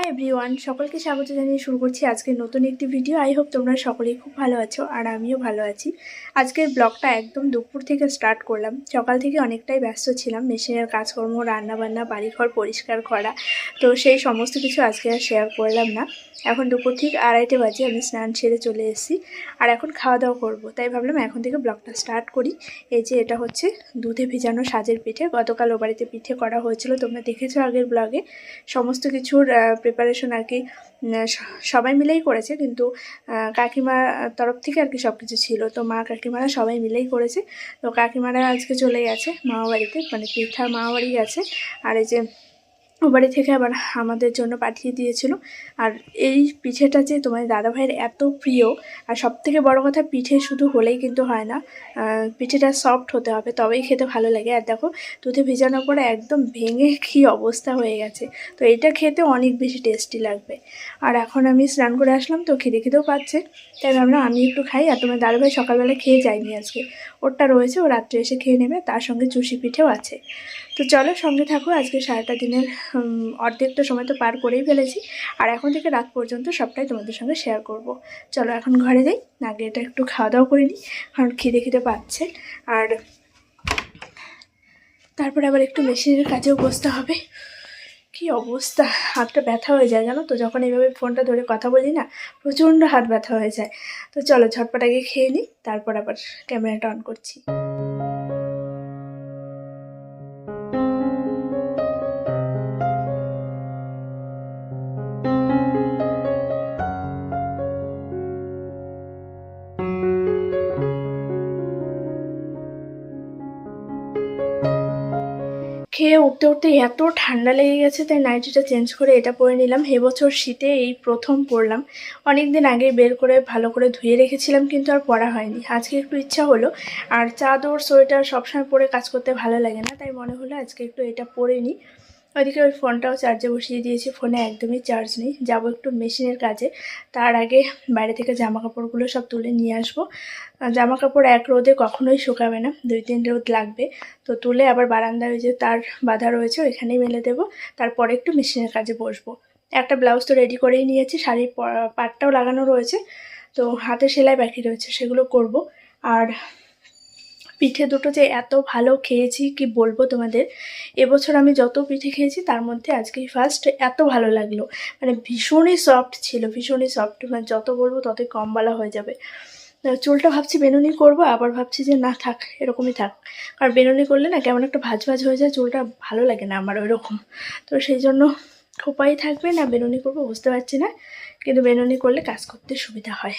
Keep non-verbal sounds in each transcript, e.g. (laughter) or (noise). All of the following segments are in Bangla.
হাই এভরিওয়ান সকলকে স্বাগত জানিয়ে শুরু করছি আজকের নতুন একটি ভিডিও আই হোপ তোমরা সকলেই খুব ভালো আছো আর আমিও ভালো আছি। আজকের ব্লগটা একদম দুপুর থেকে স্টার্ট করলাম। সকাল থেকে অনেকটাই ব্যস্ত ছিলাম। মেশিনের কাজকর্ম, রান্নাবান্না, বাড়িঘর, পরিষ্কার করা। তো সেই সমস্ত কিছু আজকে আর শেয়ার করলাম না। এখন দুপুর ঠিক আড়াইটে বাজে, আমি স্নান সেরে চলে এসেছি। আর এখন খাওয়া দাওয়া করব। তাই ভাবলাম এখন থেকে ব্লগটা স্টার্ট করি। এই যে এটা হচ্ছে দুধে ভিজানো সাজের পিঠে। গতকাল ও বাড়িতে পিঠে করা হয়েছিল। তোমরা দেখেছ আগের ব্লগে সমস্ত কিছুর প্রিপারেশন আর কি সবাই মিলেই করেছে। কিন্তু কাকিমার তরফ থেকে আর কি সব কিছু ছিল। তো মা কাকিমারা সবাই মিলেই করেছে। তো কাকিমারা আজকে চলে গেছে মামাবাড়িতে। মানে পিঠা মামাবাড়ি গেছে আর এই যে ও বাড়ি থেকে আবার আমাদের জন্য পাঠিয়ে দিয়েছিল। আর এই পিঠেটা যে তোমার দাদাভাইয়ের এত প্রিয়, আর সব থেকে বড় কথা পিঠে শুধু হলেই কিন্তু হয় না পিঠেটা সফট হতে হবে, তবেই খেতে ভালো লাগে। আর দেখো, দুধে ভিজানোর পরে একদম ভেঙে কী অবস্থা হয়ে গেছে। তো এটা খেতে অনেক বেশি টেস্টি লাগবে। আর এখন আমি স্নান করে আসলাম, তো খিদে খিদেও পাচ্ছে। তাই ভাবলাম আমি একটু খাই, আর তোমার দাদাভাই সকালবেলা খেয়ে যায়নি আজকে। ওরটা রয়েছে, ও রাত্রে এসে খেয়ে নেবে, তার সঙ্গে চুষি পিঠেও আছে। তো চলো সঙ্গে থাকো, আজকে সারাটা দিনের অর্ধেকটা সময় তো পার করেই ফেলেছি। আর এখন থেকে রাত পর্যন্ত সবটাই তোমাদের সঙ্গে শেয়ার করব। চলো এখন ঘরে যাই না আগে এটা একটু খাওয়া দাওয়া করে নিই, কারণ খিদে খিদে পাচ্ছে। আর তারপরে আবার একটু মেশিনের কাজেও বসতে হবে। কি অবস্থা? হাতটা ব্যথা হয়ে যায়, জানো তো? যখন এইভাবে ফোনটা ধরে কথা বলি না, প্রচণ্ড হাত ব্যথা হয়ে যায়। তো চলো ঝটপট আগে খেয়ে নিই, তারপর আবার ক্যামেরাটা অন করছি। খেয়ে উঠতে উঠতে এত ঠান্ডা লেগে গেছে, তাই নাইটিটা চেঞ্জ করে এটা পরে নিলাম। এবছর শীতে এই প্রথম পরলাম। অনেক দিন আগে বের করে ভালো করে ধুয়ে রেখেছিলাম, কিন্তু আর পরা হয়নি। আজকে একটু ইচ্ছা হলো। আর চাদর, সোয়েটার সবসময় পরে কাজ করতে ভালো লাগে না, তাই মনে হলো আজকে একটু এটা পরে নিই। ওইদিকে ওই ফোনটাও চার্জে বসিয়ে দিয়েছি। ফোনে একদমই চার্জ নেই। যাব একটু মেশিনের কাজে। তার আগে বাইরে থেকে জামা কাপড়গুলো সব তুলে নিয়ে আসব। জামা কাপড় এক রোদে কখনোই শুকাবে না। দুই তিন রোদ লাগবে। তো তুলে আবার বারান্দায় যে তার বাঁধা রয়েছে, ওইখানেই মেলে দেবো। তারপরে একটু মেশিনের কাজে বসবো। একটা ব্লাউজ তো রেডি করেই নিয়েছি। শাড়ির পাটটাও লাগানো রয়েছে। তো হাতে সেলাই বাকি রয়েছে। সেগুলো করব। আর পিঠে দুটো যে এত ভালো খেয়েছি, কি বলব তোমাদের? এবছর আমি যত পিঠে খেয়েছি, তার মধ্যে আজকেই ফার্স্ট এত ভালো লাগল। মানে ভীষণই সফট ছিল, ভীষণই সফট মানে যত বলব ততই কম বলা হয়ে যাবে। চুলটা ভাবছি বেনুনি করব, আবার ভাবছি যে না থাক, এরকমই থাক। কারণ বেনুনি করলে না কেমন একটা ভাজ ভাজ হয়ে যায়, চুলটা ভালো লাগে না আমার ওইরকম। তো সেই জন্য খোপাই থাকবে না, বেনুনি করব, বুঝতে পারছি না। কিন্তু বেনুনি করলে কাজ করতে সুবিধা হয়।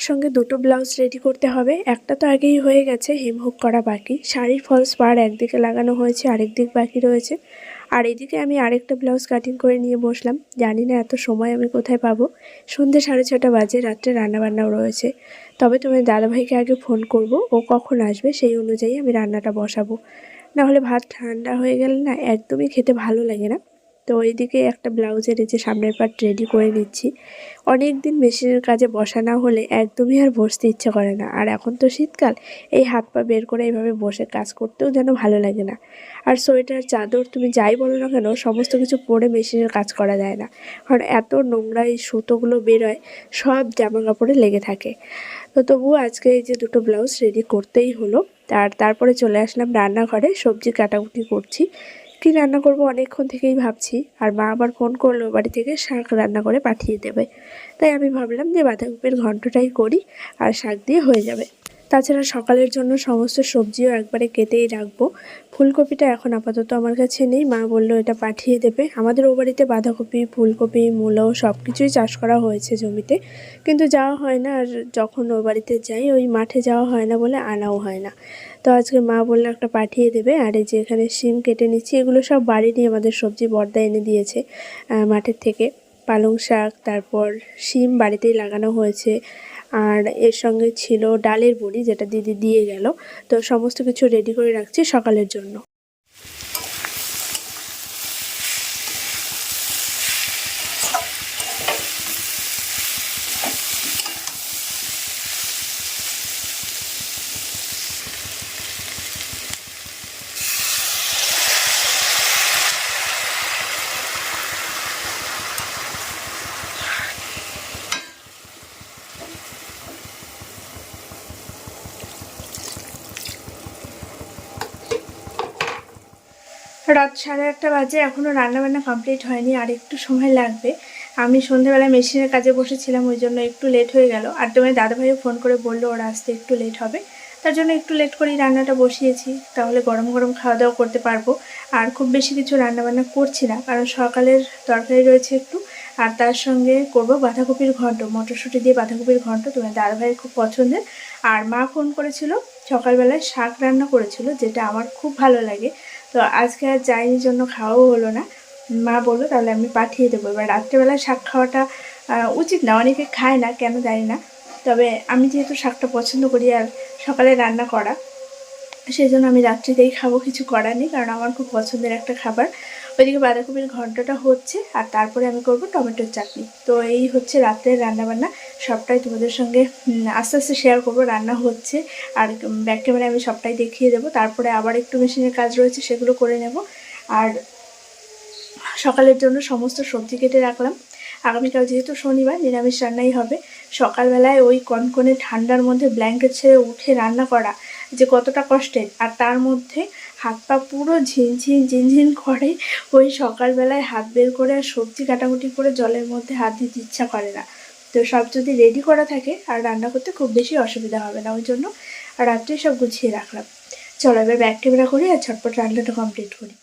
একসঙ্গে দুটো ব্লাউজ রেডি করতে হবে। একটা তো আগেই হয়ে গেছে হেমহুক করা বাকি। শাড়ির ফলস পার একদিকে লাগানো হয়েছে, আরেক দিক বাকি রয়েছে। আর এদিকে আমি আরেকটা ব্লাউজ কাটিং করে নিয়ে বসলাম। জানি না এত সময় আমি কোথায় পাবো। সন্ধ্যে সাড়ে ছটা বাজে, রাত্রে রান্নাবান্নাও রয়েছে। তবে তুমি দাদাভাইকে আগে ফোন করব, ও কখন আসবে সেই অনুযায়ী আমি রান্নাটা বসাবো। না হলে ভাত ঠান্ডা হয়ে গেলে না, একদমই খেতে ভালো লাগে না। তো এইদিকে একটা ব্লাউজের যে সামনের পার্ট রেডি করে নিচ্ছি। অনেক দিন মেশিনের কাজে বসা না হলে একদমই আর বসতে ইচ্ছে করে না। আর এখন তো শীতকাল, এই হাত পা বের করে এইভাবে বসে কাজ করতেও যেন ভালো লাগে না। আর সোয়েটার, চাদর তুমি যাই বলো না কেন, সমস্ত কিছু পরে মেশিনের কাজ করা যায় না। কারণ এত নোংরা এই সুতোগুলো বেরোয়, সব জামা কাপড়ে লেগে থাকে। তো তবুও আজকে এই যে দুটো ব্লাউজ রেডি করতেই হলো। আর তারপরে চলে আসলাম রান্নাঘরে, সবজি কাটাকুটি করছি। কী রান্না করব অনেকক্ষণ থেকেই ভাবছি। আর মা আবার ফোন করল বাড়ি থেকে, শাক রান্না করে পাঠিয়ে দেবে। তাই আমি ভাবলাম যে বাঁধাকপির ঘন্টটাই করি আর শাক দিয়ে হয়ে যাবে। তাছাড়া সকালের জন্য সমস্ত সবজিও একবারে কেটেই রাখব। ফুলকপিটা এখন আপাতত আমার কাছে নেই, মা বলল এটা পাঠিয়ে দেবে। আমাদের ও বাড়িতে বাঁধাকপি, ফুলকপি, মূলো সব কিছুই চাষ করা হয়েছে জমিতে। কিন্তু যাওয়া হয় না, আর যখন ও বাড়িতে যাই, ওই মাঠে যাওয়া হয় না বলে আনাও হয় না। তো আজকে মা বলল একটা পাঠিয়ে দেবে, আর এই যে এখানে শিম কেটে নিচ্ছি, এগুলো সব বাড়িরই আমাদের সবজি বর্দা এনে দিয়েছে মাঠের থেকে। পালং শাক, তারপর শিম বাড়িতেই লাগানো হয়েছে। আর এর সঙ্গে ছিল ডালের বড়ি যেটা দিদি দিয়ে গেল। তো সমস্ত কিছু রেডি করে রাখছি সকালের জন্য রাত সাড়ে আটটা বাজে এখনও রান্নাবান্না কমপ্লিট হয়নি, আর একটু সময় লাগবে। আমি সন্ধ্যেবেলা মেশিনের কাজে বসেছিলাম, ওই জন্য একটু লেট হয়ে গেল। আর তোমার দাদাভাইও ফোন করে বলল, ওরা আসতে একটু লেট হবে। তার জন্য একটু লেট করেই রান্নাটা বসিয়েছি। তাহলে গরম গরম খাওয়া দাওয়া করতে পারব। আর খুব বেশি কিছু রান্নাবান্না করছি না, কারণ সকালের তরকারি রয়েছে একটু। আর তার সঙ্গে করব বাঁধাকপির ঘন্ট, মটরশুঁটি দিয়ে বাঁধাকপির ঘন্ট, তোমার দাদাভাইয়ের খুব পছন্দের। আর মা ফোন করেছিল, সকালবেলায় শাক রান্না করেছিল, যেটা আমার খুব ভালো লাগে। তো আজকে আর যাইনি, জন্য খাওয়াও হলো না। মা বলল, তাহলে আমি পাঠিয়ে দেবো। এবার রাত্রেবেলায় শাক খাওয়াটা উচিত না, অনেকে খায় না, কেন জানি না। তবে আমি যেহেতু শাকটা পছন্দ করি আর সকালে রান্না করা সেই জন্য আমি রাত্রিতেই খাব, কিছু করার নেই, কারণ আমার খুব পছন্দের একটা খাবার। ওইদিকে বাঁধাকপির ঘন্টটা হচ্ছে, আর তারপরে আমি করব টমেটোর চাটনি। তো এই হচ্ছে রাত্রের রান্নাবান্না, সবটাই তোমাদের সঙ্গে আস্তে আস্তে শেয়ার করব, রান্না হচ্ছে, আর ব্যাক ক্যামেরায় আমি সবটাই দেখিয়ে দেবো। তারপরে আবার একটু মেশিনের কাজ রয়েছে, সেগুলো করে নেব। আর সকালের জন্য সমস্ত সবজি কেটে রাখলাম। আগামীকাল যেহেতু শনিবার, নিরামিষ রান্নাই হবে। সকালবেলায় ওই কনকনে ঠান্ডার মধ্যে ব্ল্যাঙ্কেট ছেড়ে উঠে রান্না করা যে কতটা কষ্টের, আর তার মধ্যে হাত পা পুরো ঝিনঝিন ঝিনঝিন করে। ওই সকালবেলায় হাত বের করে আর সবজি কাটাকুটি করে জলের মধ্যে হাত দিতে ইচ্ছা করে না। তো সব যদি রেডি করা থাকে আর রান্না করতে খুব বেশি অসুবিধা হবে না, ওই জন্য আর রাত্রে সব গুছিয়ে রাখলাম। চলো এবার ব্যাগ ক্যামেরা করি আর ছটপট রান্নাটা কমপ্লিট করি।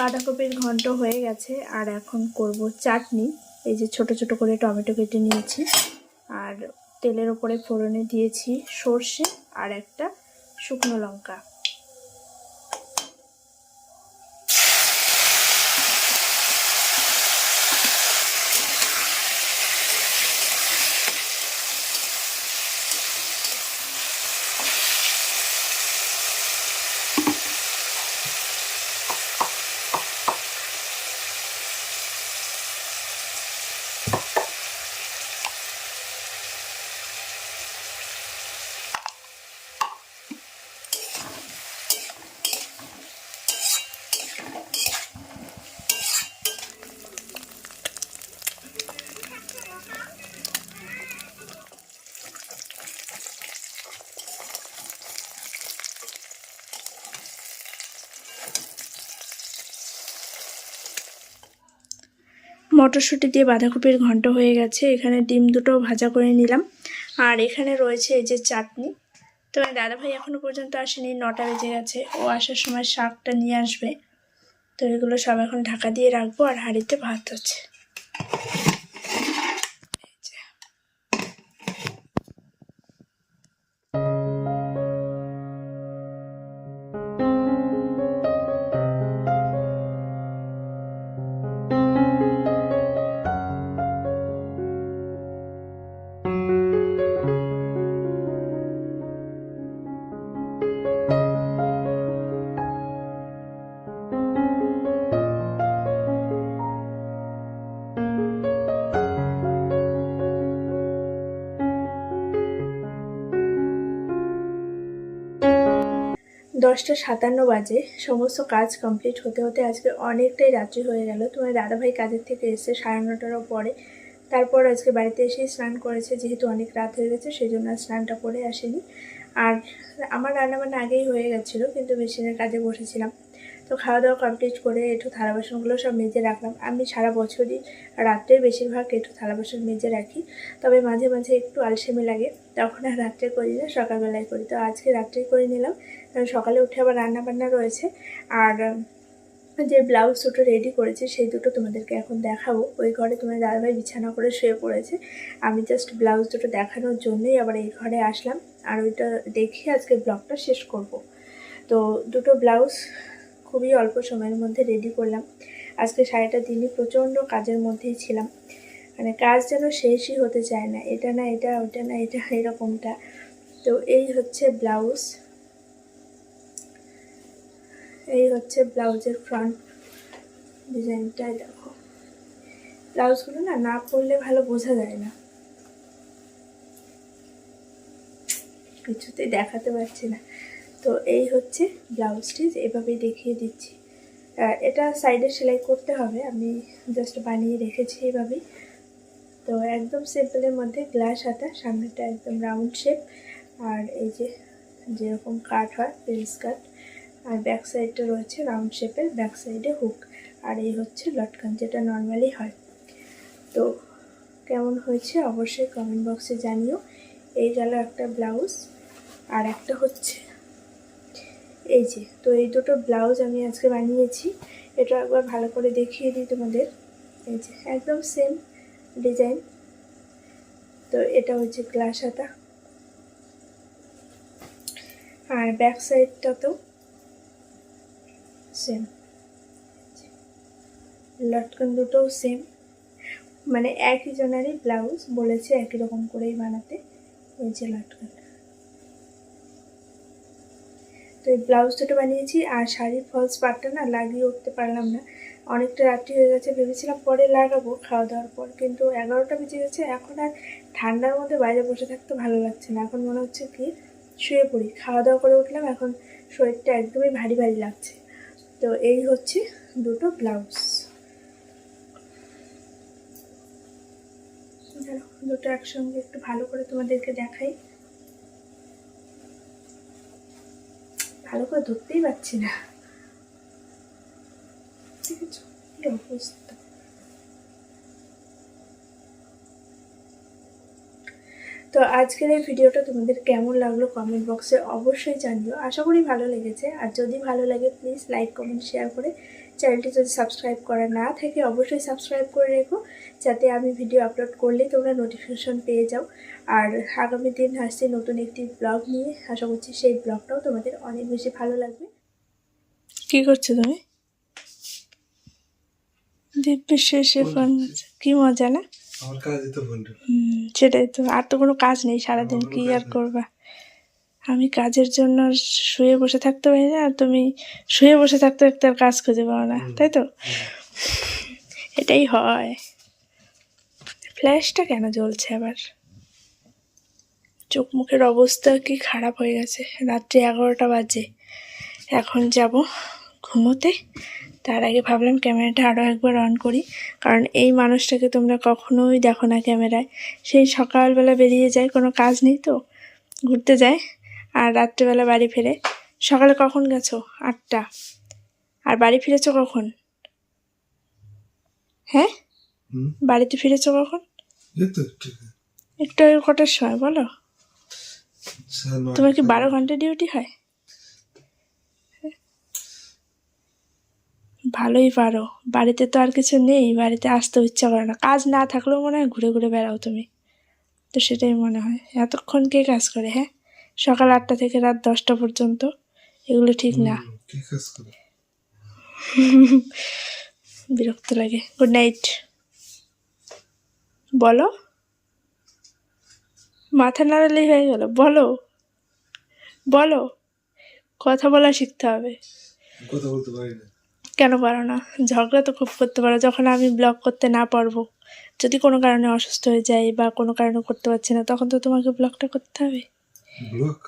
বাঁধাকপির ঘন্ট হয়ে গেছে, আর এখন করব চাটনি। এই যে ছোট ছোট করে টমেটো কেটে নিয়েছি, আর তেলের ওপরে ফোড়নে দিয়েছি সর্ষে আর একটা শুকনো লঙ্কা। মটরশুঁটি দিয়ে বাঁধাকপির ঘন্ট হয়ে গেছে। এখানে ডিম দুটো ভাজা করে নিলাম। আর এখানে রয়েছে এই যে চাটনি। তো দাদাভাই এখনও পর্যন্ত আসেনি, নটা বেজে গেছে। ও আসার সময় শাকটা নিয়ে আসবে। তো এগুলো সব এখন ঢাকা দিয়ে রাখব আর হাঁড়িতে ভাত হচ্ছে। দশটা সাতান্ন বাজে, সমস্ত কাজ কমপ্লিট হতে হতে আজকে অনেকটাই রাত্রি হয়ে গেল। তোমার দাদাভাই কাজের থেকে এসে সাড়ে নটারও পরে, তারপর আজকে বাড়িতে এসেই স্নান করেছে, যেহেতু অনেক রাত হয়ে গেছে সেই জন্য স্নানটা করে আসেনি। আর আমার রান্নাবান্না আগেই হয়ে গেছিল, কিন্তু মেশিনের কাজে বসেছিলাম। তো খাওয়া দাওয়া কমপ্লিট করে একটু থালা বাসনগুলো সব মেজে রাখলাম। আমি সারা বছরই রাত্রে বেশিরভাগ একটু থালা বাসন মেজে রাখি। তবে মাঝে মাঝে একটু আলসেমি লাগে। তখন আর রাত্রে করি না, সকালবেলায় করি। তো আজকে রাত্রে করে নিলাম। কারণ সকালে উঠে আবার রান্না বান্না রয়েছে। আর যে ব্লাউজ দুটো রেডি করেছি, সেই দুটো তোমাদেরকে এখন দেখাবো। ওই ঘরে তোমার দাদাভাই বিছানা করে শুয়ে পড়েছে। আমি জাস্ট ব্লাউজ দুটো দেখানোর জন্যই আবার এই ঘরে আসলাম। আর ওইটা দেখে আজকে ব্লগটা শেষ করব। তো দুটো ব্লাউজ খুবই অল্প সময়ের মধ্যে রেডি করলাম। আজকে সারাটা দিনই প্রচণ্ড কাজের মধ্যেই ছিলাম। মানে কাজ যেন শেষই হতে চায় না, এটা না এটা ওটা না এটা, (laughs) এরকমটা। তো এই হচ্ছে ব্লাউজ। এই হচ্ছে ব্লাউজের ফ্রন্ট ডিজাইনটাই দেখো। ব্লাউজগুলো না না পরলে ভালো বোঝা যায় না। কিছুতেই দেখাতে পারছি না। তো এই হচ্ছে ব্লাউজটি এভাবেই দেখিয়ে দিচ্ছি। এটা সাইডে সেলাই করতে হবে, আমি জাস্ট বানিয়ে রেখেছি এভাবেই। তো একদম সিম্পলের মধ্যে গ্লাস হাতা, সামনেটা একদম রাউন্ড শেপ আর এই যে যেরকম কাট হয় প্রিন্স কাট আর ব্যাক সাইডটা রয়েছে রাউন্ড শেপের ব্যাক সাইডে হুক আর এই হচ্ছে লটকান, যেটা নর্মালি হয়। তো কেমন হয়েছে অবশ্যই কমেন্ট বক্সে জানিও। এই গেল একটা ব্লাউজ। আর একটা হচ্ছে এই যে, তো এই দুটো ব্লাউজ আমি আজকে বানিয়েছি। এটা একবার ভালো করে দেখিয়ে দিই তোমাদের। এই যে, একদম সেম ডিজাইন তো এটা হচ্ছে গ্লাস হাতা। আর ব্যাক সাইডটা তো সেম লটকন দুটোও সেম মানে একই জনারই ব্লাউজ বলেছে একই রকম করেই বানাতে। এই যে লটকন তো এই ব্লাউজ দুটো বানিয়েছি আর শাড়ির ফলস পাটটা না লাগিয়ে উঠতে পারলাম না। অনেকটা রাত্রি হয়ে গেছে, ভেবেছিলাম পরে লাগাবো খাওয়া দাওয়ার পর, কিন্তু এগারোটা বেজে গেছে, এখন আর ঠান্ডার মধ্যে বাইরে বসে থাকতে ভালো লাগছে না। এখন মনে হচ্ছে কি, শুয়ে পড়ি। খাওয়া দাওয়া করে উঠলাম, এখন শরীরটা একদমই ভারী ভারী লাগছে। তো এই হচ্ছে দুটো ব্লাউজ দুটো একসঙ্গে একটু ভালো করে তোমাদেরকে দেখাই। ভালো করে ধরতেই পারছি না। তো আজকের এই ভিডিওটা তোমাদের কেমন লাগল কমেন্ট বক্সে অবশ্যই জানিও। আশা করি ভালো লেগেছে। আর যদি ভালো লাগে প্লিজ লাইক কমেন্ট শেয়ার করে চ্যানেলটি যদি সাবস্ক্রাইব করা না থাকে অবশ্যই সাবস্ক্রাইব করে রেখো যাতে আমি ভিডিও আপলোড করলেই তোমরা নোটিফিকেশন পেয়ে যাও। আর আগামী দিন আসছে নতুন একটি ব্লগ নিয়ে। আশা করছি সেই ব্লগটাও তোমাদের অনেক বেশি ভালো লাগবে। কি করছ তুমি? দিব্যি শেষে ফোন কি মজা না? আমার কাজই তো হুম, সেটাই তো। আর তো কোনো কাজ নেই সারাদিন কি আর করবা? আমি কাজের জন্য শুয়ে বসে থাকতে পারি না আর তুমি শুয়ে বসে থাকতে থাকতে আর কাজ খুঁজে পাও না তাই তো? এটাই হয়। ফ্ল্যাশটা কেন জ্বলছে আবার? চোখ মুখের অবস্থা কি খারাপ হয়ে গেছে? রাত্রি এগারোটা বাজে এখন যাব ঘুমোতে। তার আগে ভাবলাম ক্যামেরাটা আরও একবার অন করি কারণ এই মানুষটাকে তোমরা কখনোই দেখো না ক্যামেরায়। সেই সকালবেলা বেরিয়ে যায় কোনো কাজ নেই তো? ঘুরতে যায়। আর রাত্রেবেলা বাড়ি ফেরে সকালে কখন গেছো? আটটা। আর বাড়ি ফিরেছো কখন? হ্যাঁ? বাড়িতে ফিরেছো কখন? একটু আগে। কটার সময় বলো? তোমার কি বারো ঘণ্টা ডিউটি হয়? ভালোই পারো। বাড়িতে তো আর কিছু নেই বাড়িতে আসতে ইচ্ছা করে না। কাজ না থাকলেও মনে হয় ঘুরে ঘুরে বেড়াও তুমি। তো সেটাই মনে হয়। এতক্ষণ কে কাজ করে হ্যাঁ? সকাল আটটা থেকে রাত দশটা পর্যন্ত। এগুলো ঠিক না। (laughs) বিরক্ত লাগে। গুড নাইট বলো? মাথা নাড়ালেই হয়ে গেল। বলো? বলো? কথা বলা শিখতে হবে। কথা বলতে পারি না। কেন পারো না? ঝগড়া তো খুব করতে পারো। যখন আমি ব্লগ করতে না পারব যদি কোনো কারণে অসুস্থ হয়ে যাই বা কোনো কারণে করতে পারছি না তখন তো তোমাকে ব্লগটা করতে হবে। ব্লক?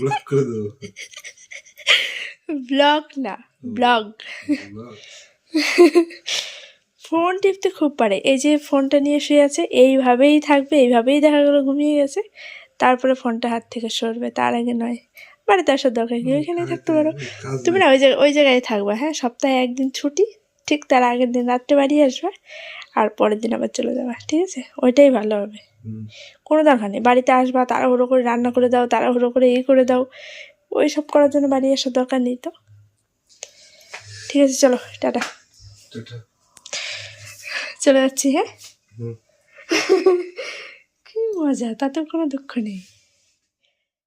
ব্লক করে দেবো। ব্লগ না ব্লগ। ফোন টিপতে খুব পারে। এই যে ফোনটা নিয়ে শুয়ে আছে এইভাবেই থাকবে এইভাবেই দেখা গেলো ঘুমিয়ে গেছে। তারপরে ফোনটা হাত থেকে সরবে তার আগে নয়। বাড়িতে আসার দরকার কি? ওইখানে থাকতে পারো। তুমি না ওই জায়গায় ওই জায়গায় থাকবে হ্যাঁ? সপ্তাহে একদিন ছুটি ঠিক তার আগের দিন রাত্রে বাড়ি আসবে আর পরের দিন আবার চলে যাবে ঠিক আছে? ওইটাই ভালো হবে। কোনো দরকার নেই। বাড়িতে আসবা তাড়াহুড়ো করে রান্না করে দাও তাড়াহুড়ো করে এই করে দাও। ওই সব করার জন্য বাড়ি আসার দরকার নেই তো। ঠিক আছে চলো টাটা। চলে যাচ্ছি হ্যাঁ। (laughs) কি মজা তাতেও কোনো দুঃখ নেই।